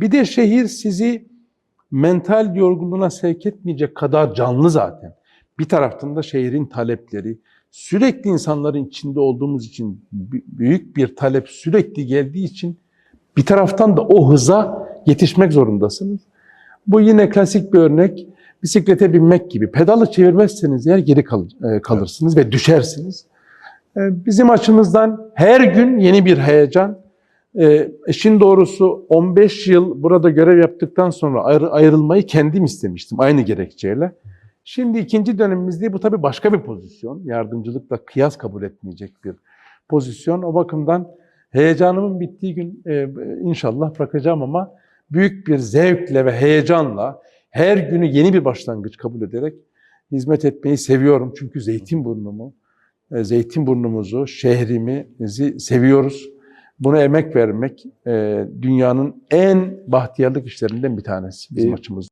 Bir de şehir sizi mental yorgunluğuna sevk etmeyecek kadar canlı zaten. Bir taraftan da şehrin talepleri, sürekli insanların içinde olduğumuz için büyük bir talep sürekli geldiği için bir taraftan da o hıza yetişmek zorundasınız. Bu yine klasik bir örnek. Bisiklete binmek gibi. Pedalı çevirmezseniz eğer geri kal- e, kalırsınız ve düşersiniz. E, Bizim açımızdan her gün yeni bir heyecan. E, işin doğrusu 15 yıl burada görev yaptıktan sonra ayrı- ayrılmayı kendim istemiştim aynı gerekçeyle. Şimdi ikinci dönemimizde bu tabii başka bir pozisyon. Yardımcılıkla kıyas kabul etmeyecek bir pozisyon. O bakımdan heyecanımın bittiği gün e, inşallah bırakacağım ama büyük bir zevkle ve heyecanla her günü yeni bir başlangıç kabul ederek hizmet etmeyi seviyorum. Çünkü Zeytinburnu'mu, e, Zeytinburnumuzu, şehrimizi seviyoruz. Buna emek vermek e, dünyanın en bahtiyarlık işlerinden bir tanesi bizim açımızdan.